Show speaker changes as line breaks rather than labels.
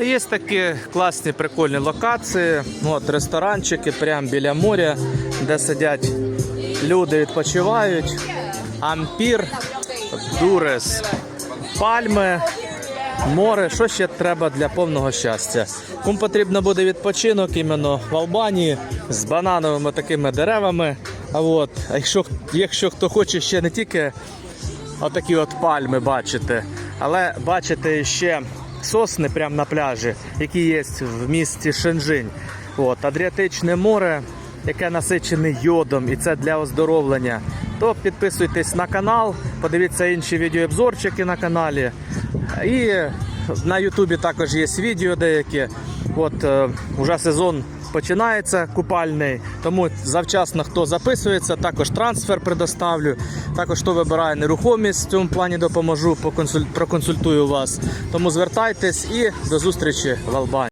Є такі класні прикольні локації. От ресторанчики прямо біля моря, де сидять люди, відпочивають. Ампір, Дурес, пальми, море. Що ще треба для повного щастя? Кому потрібно буде відпочинок іменно в Албанії з банановими такими деревами. А от, а якщо, якщо хто хоче ще не тільки отакі от пальми бачити, але бачите ще сосни прямо на пляжі, які є в місті Шенжинь. От, Адріатичне море, яке насичене йодом, і це для оздоровлення. То підписуйтесь на канал, подивіться інші відеообзорчики на каналі. І на Ютубі також є відео деякі. От е, уже сезон починається купальний, тому завчасно хто записується, також трансфер предоставлю. Також хто вибирає нерухомість в цьому плані допоможу, проконсультую вас. Тому звертайтесь і до зустрічі в Албанії.